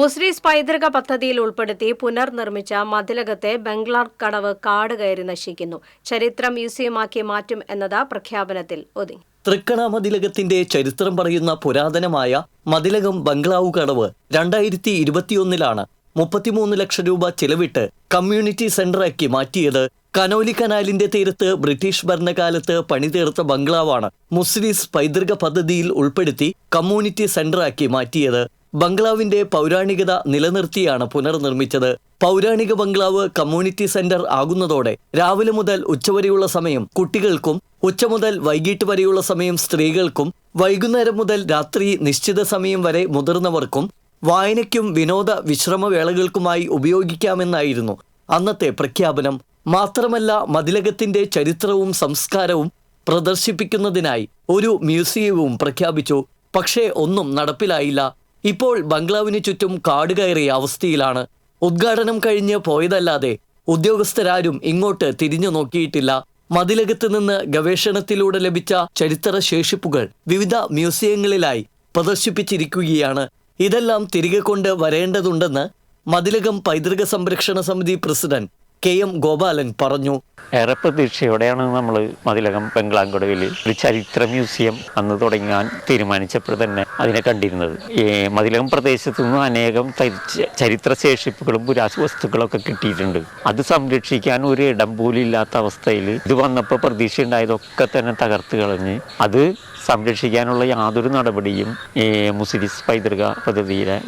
മുസ്ലിസ് പൈതൃക പദ്ധതിയിൽ ഉൾപ്പെടുത്തി പുനർനിർമ്മിച്ച മതിലകത്തെ ബംഗ്ലാർ കടവ് കാട് കയറി നശിക്കുന്നു. ചരിത്രം മ്യൂസിയമാക്കി മാറ്റും എന്നത് പ്രഖ്യാപനത്തിൽ ഒതുങ്ങി. തൃക്കണ മതിലകത്തിന്റെ ചരിത്രം പറയുന്ന പുരാതനമായ മതിലകം ബംഗ്ലാവ് കടവ് രണ്ടായിരത്തി ഇരുപത്തിയൊന്നിലാണ് മുപ്പത്തിമൂന്ന് ലക്ഷം രൂപ ചെലവിട്ട് കമ്മ്യൂണിറ്റി സെന്ററാക്കി മാറ്റിയത്. കനോലി കനാലിന്റെ തീരത്ത് ബ്രിട്ടീഷ് ഭരണകാലത്ത് പണിതീർത്ത ബംഗ്ലാവാണ് മുസ്ലിസ് പൈതൃക പദ്ധതിയിൽ ഉൾപ്പെടുത്തി കമ്മ്യൂണിറ്റി സെന്ററാക്കി മാറ്റിയത്. ബംഗ്ലാവിന്റെ പൗരാണികത നിലനിർത്തിയാണ് പുനർനിർമ്മിച്ചത്. പൗരാണിക ബംഗ്ലാവ് കമ്മ്യൂണിറ്റി സെന്റർ ആകുന്നതോടെ രാവിലെ മുതൽ ഉച്ചവരെയുള്ള സമയം കുട്ടികൾക്കും ഉച്ച മുതൽ വൈകിട്ട് വരെയുള്ള സമയം സ്ത്രീകൾക്കും വൈകുന്നേരം മുതൽ രാത്രി നിശ്ചിത സമയം വരെ മുതിർന്നവർക്കും വായനയ്ക്കും വിനോദ വിശ്രമവേളകൾക്കുമായി ഉപയോഗിക്കാമെന്നായിരുന്നു അന്നത്തെ പ്രഖ്യാപനം. മാത്രമല്ല മതിലകത്തിന്റെ ചരിത്രവും സംസ്കാരവും പ്രദർശിപ്പിക്കുന്നതിനായി ഒരു മ്യൂസിയവും പ്രഖ്യാപിച്ചു. പക്ഷേ ഒന്നും നടപ്പിലായില്ല. ഇപ്പോൾ ബംഗ്ലാവിന് ചുറ്റും കാട് കയറിയ അവസ്ഥയിലാണ്. ഉദ്ഘാടനം കഴിഞ്ഞ് പോയതല്ലാതെ ഉദ്യോഗസ്ഥരാരും ഇങ്ങോട്ട് തിരിഞ്ഞു നോക്കിയിട്ടില്ല. മതിലകത്ത് നിന്ന് ഗവേഷണത്തിലൂടെ ലഭിച്ച ചരിത്ര ശേഷിപ്പുകൾ വിവിധ മ്യൂസിയങ്ങളിലായി പ്രദർശിപ്പിച്ചിരിക്കുകയാണ്. ഇതെല്ലാം തിരികെ കൊണ്ട് വരേണ്ടതുണ്ടെന്ന് മതിലകം പൈതൃക സംരക്ഷണ സമിതി പ്രസിഡന്റ് കെ എം ഗോപാലൻ പറഞ്ഞു. ഏറെ പ്രതീക്ഷയോടെയാണ് നമ്മൾ മതിലകം ബംഗ്ലാംകുടവിൽ ഒരു ചരിത്ര മ്യൂസിയം അന്ന് തുടങ്ങാൻ തീരുമാനിച്ചപ്പോൾ തന്നെ അതിനെ കണ്ടിരുന്നത്. ഈ മതിലകം പ്രദേശത്തു നിന്ന് അനേകം ചരി- ചരിത്ര ശേഷിപ്പുകളും പുരാവസ്തുക്കളൊക്കെ കിട്ടിയിട്ടുണ്ട്. അത് സംരക്ഷിക്കാൻ ഒരു ഇടം പോലും ഇല്ലാത്ത അവസ്ഥയിൽ ഇത് വന്നപ്പോൾ പ്രതീക്ഷ ഉണ്ടായതൊക്കെ തന്നെ തകർത്ത് കളഞ്ഞ് അത് സംരക്ഷിക്കാനുള്ള യാതൊരു നടപടിയും ഈ മുസ്ലിസ് പൈതൃക പദ്ധതിയുടെ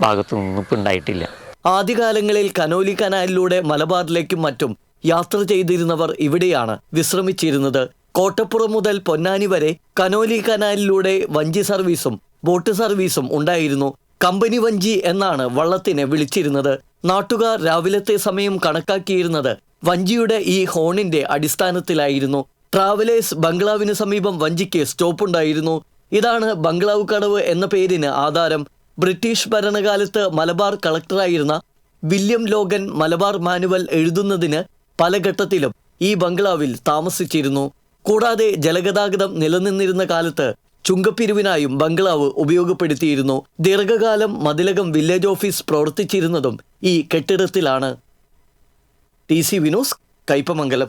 ഭാഗത്തു നിന്നും ഇപ്പം ഉണ്ടായിട്ടില്ല. ആദ്യകാലങ്ങളിൽ കനോലി കനാലിലൂടെ മലബാറിലേക്കും മറ്റും യാത്ര ചെയ്തിരുന്നവർ ഇവിടെയാണ് വിശ്രമിച്ചിരുന്നത്. കോട്ടപ്പുറം മുതൽ പൊന്നാനി വരെ കനോലി കനാലിലൂടെ വഞ്ചി സർവീസും ബോട്ട് സർവീസും ഉണ്ടായിരുന്നു. കമ്പനി വഞ്ചി എന്നാണ് വള്ളത്തിനെ വിളിച്ചിരുന്നത്. നാട്ടുകാർ രാവിലത്തെ സമയം കണക്കാക്കിയിരുന്നത് വഞ്ചിയുടെ ഈ ഹോണിന്റെ അടിസ്ഥാനത്തിലായിരുന്നു. ട്രാവലേഴ്സ് ബംഗ്ലാവിന് സമീപം വഞ്ചിക്ക് സ്റ്റോപ്പ് ഉണ്ടായിരുന്നു ഇതാണ് ബംഗ്ലാവ് കടവ് എന്ന പേരിന് ആധാരം. ബ്രിട്ടീഷ് ഭരണകാലത്ത് മലബാർ കളക്ടറായിരുന്ന വില്യം ലോഗൻ മലബാർ മാനുവൽ എഴുതുന്നതിന് പല ഘട്ടത്തിലും ഈ ബംഗ്ലാവിൽ താമസിച്ചിരുന്നു. കൂടാതെ ജലഗതാഗതം നിലനിന്നിരുന്ന കാലത്ത് ചുങ്കപ്പിരിവിനായും ബംഗ്ലാവ് ഉപയോഗപ്പെടുത്തിയിരുന്നു. ദീർഘകാലം മതിലകം വില്ലേജ് ഓഫീസ് പ്രവർത്തിച്ചിരുന്നതും ഈ കെട്ടിടത്തിലാണ്. T C Vinos Kaipamangalam.